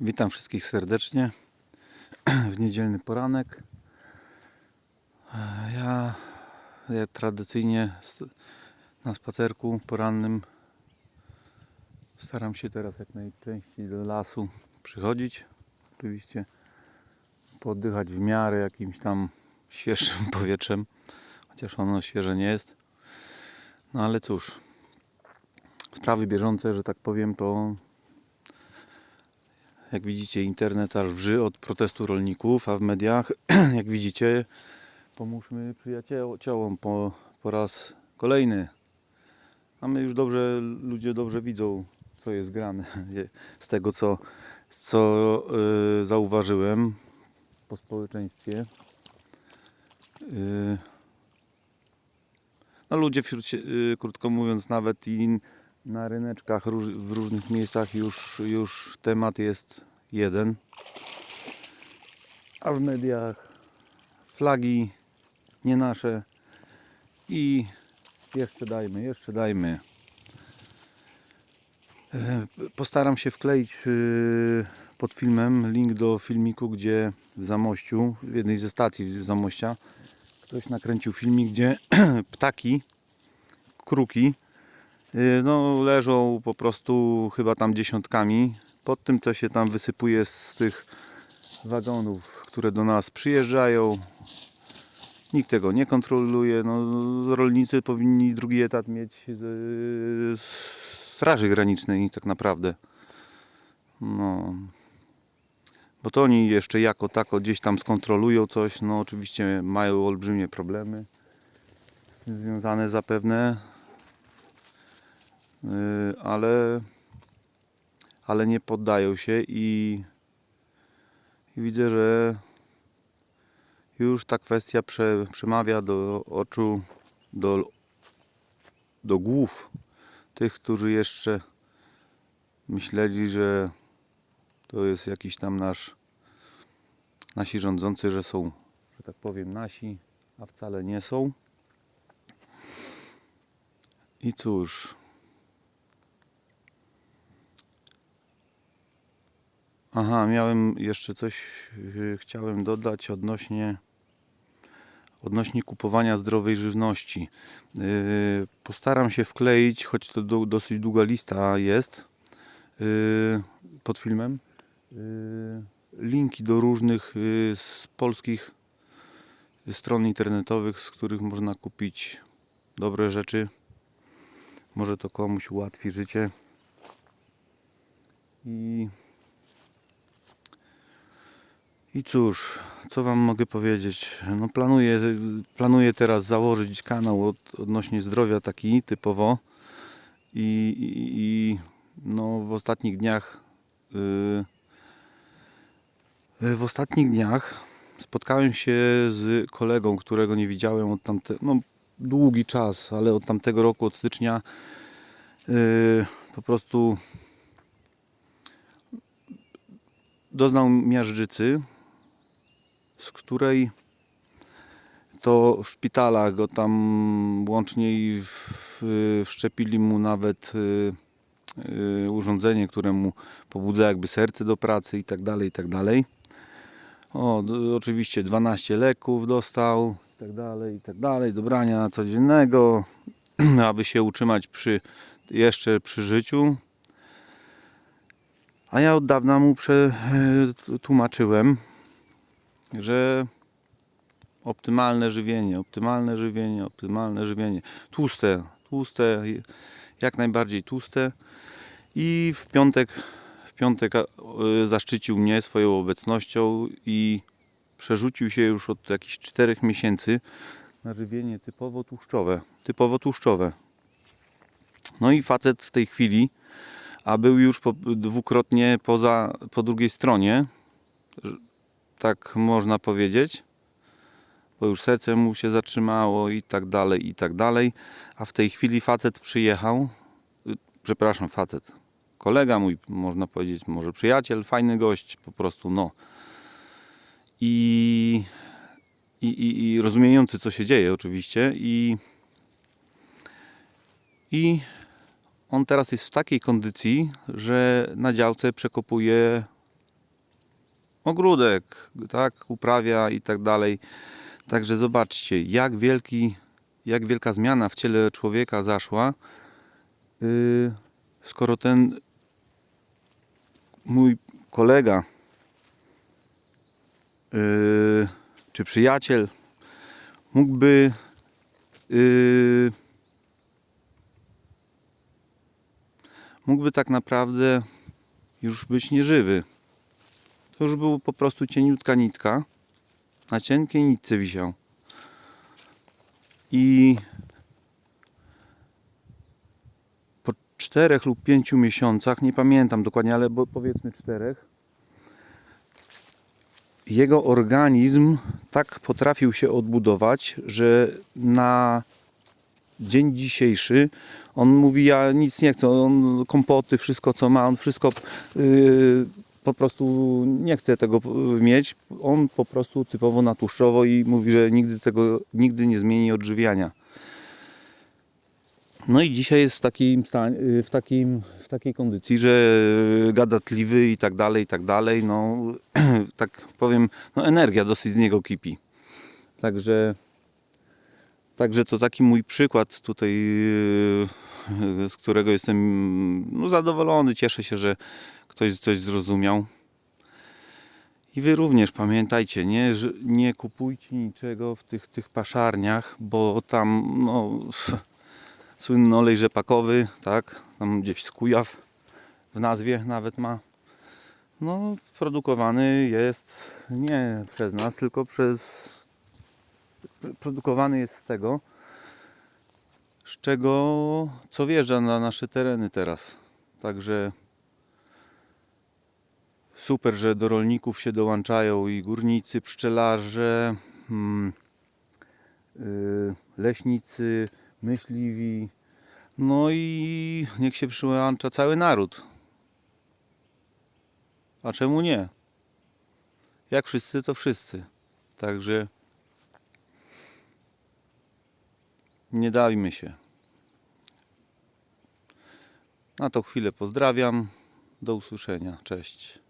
Witam wszystkich serdecznie w niedzielny poranek. Ja, ja tradycyjnie na spacerku porannym staram się teraz jak najczęściej do lasu przychodzić. Oczywiście poddychać w miarę jakimś tam świeżym powietrzem, chociaż ono świeże nie jest. No ale cóż, sprawy bieżące, że tak powiem, to jak widzicie, internet aż wrzy od protestu rolników, a w mediach, jak widzicie, pomóżmy przyjaciołom po, po raz kolejny. A my już dobrze, ludzie dobrze widzą, co jest grane. Z tego, co, co y, zauważyłem po społeczeństwie. Y, no ludzie, wśród, sie- y, krótko mówiąc, nawet i na ryneczkach w różnych miejscach już, już temat jest jeden. A w mediach flagi nie nasze i jeszcze dajmy, jeszcze dajmy. E, Postaram się wkleić e, pod filmem link do filmiku, gdzie w Zamościu, w jednej ze stacji Zamościa, ktoś nakręcił filmik, gdzie ptaki, kruki, no, leżą po prostu chyba tam dziesiątkami. Pod tym, co się tam wysypuje z tych wagonów, które do nas przyjeżdżają. Nikt tego nie kontroluje. No, rolnicy powinni drugi etat mieć z straży granicznej tak naprawdę. No. Bo to oni jeszcze jako tako gdzieś tam skontrolują coś. No oczywiście mają olbrzymie problemy. Związane zapewne ale, ale nie poddają się i, i widzę, że już ta kwestia prze, przemawia do oczu, do, do głów tych, którzy jeszcze myśleli, że to jest jakiś tam nasz nasi rządzący, że są, że tak powiem, nasi, a wcale nie są. I cóż, Aha, miałem jeszcze coś, yy, chciałem dodać odnośnie odnośnie kupowania zdrowej żywności. Yy, postaram się wkleić, choć to do, dosyć długa lista jest yy, pod filmem, linki do różnych z polskich stron internetowych, z których można kupić dobre rzeczy. Może to komuś ułatwi życie. I I cóż, co Wam mogę powiedzieć? No planuję, planuję teraz założyć kanał od, odnośnie zdrowia taki typowo. I, i, no w ostatnich dniach yy, w ostatnich dniach spotkałem się z kolegą, którego nie widziałem od tamte, no długi czas, ale od tamtego roku, od stycznia. Yy, po prostu doznał miażdżycy z której to w szpitalach go tam łącznie i wszczepili mu nawet y, y, urządzenie, które mu pobudza jakby serce do pracy i tak dalej, i tak dalej. O, oczywiście 12 leków dostał i tak dalej, i tak dalej, do brania codziennego, aby się utrzymać przy, jeszcze przy życiu. A ja od dawna mu prze, y, tłumaczyłem, że optymalne żywienie, optymalne żywienie, optymalne żywienie. Tłuste, tłuste, jak najbardziej tłuste. I w piątek, w piątek y, zaszczycił mnie swoją obecnością i przerzucił się już od jakichś 4 miesięcy na żywienie typowo tłuszczowe. Typowo tłuszczowe. No i facet w tej chwili, a był już po, dwukrotnie poza, po drugiej stronie, tak można powiedzieć, bo już serce mu się zatrzymało i tak dalej, i tak dalej. A w tej chwili facet przyjechał, y, przepraszam, facet, kolega mój, można powiedzieć, może przyjaciel, fajny gość, po prostu, no. I, i, i, i rozumiejący, co się dzieje, oczywiście, i, i on teraz jest w takiej kondycji, że na działce przekopuje ogródek, tak, uprawia i tak dalej. Także zobaczcie, jak wielki, jak wielka zmiana w ciele człowieka zaszła, yy, skoro ten mój kolega yy, czy przyjaciel mógłby yy, mógłby tak naprawdę już być nieżywy. To już był po prostu cieniutka nitka. Na cienkiej nitce wisiał. I po czterech lub pięciu miesiącach, nie pamiętam dokładnie, ale powiedzmy czterech, jego organizm tak potrafił się odbudować, że na dzień dzisiejszy on mówi, ja nic nie chcę, on kompoty, wszystko co ma, on wszystko yy, po prostu nie chce tego mieć. On po prostu typowo na tłuszczowo i mówi, że nigdy tego, nigdy nie zmieni odżywiania. No i dzisiaj jest w, takim w, takim, w takiej kondycji, że gadatliwy i tak dalej, i tak dalej. No, tak powiem, no energia dosyć z niego kipi. Także Także to taki mój przykład tutaj, yy, z którego jestem no, zadowolony. Cieszę się, że ktoś coś zrozumiał. I wy również pamiętajcie, nie, nie kupujcie niczego w tych, tych paszarniach, bo tam no, słynny olej rzepakowy, tak, tam gdzieś z Kujaw w nazwie nawet ma. No, produkowany jest nie przez nas, tylko przez produkowany jest z tego, z czego co wjeżdża na nasze tereny teraz. Także super, że do rolników się dołączają i górnicy, pszczelarze, mm, y, leśnicy, myśliwi. No i niech się przyłącza cały naród. A czemu nie? Jak wszyscy, to wszyscy. Także nie dajmy się. Na tą chwilę pozdrawiam. Do usłyszenia. Cześć.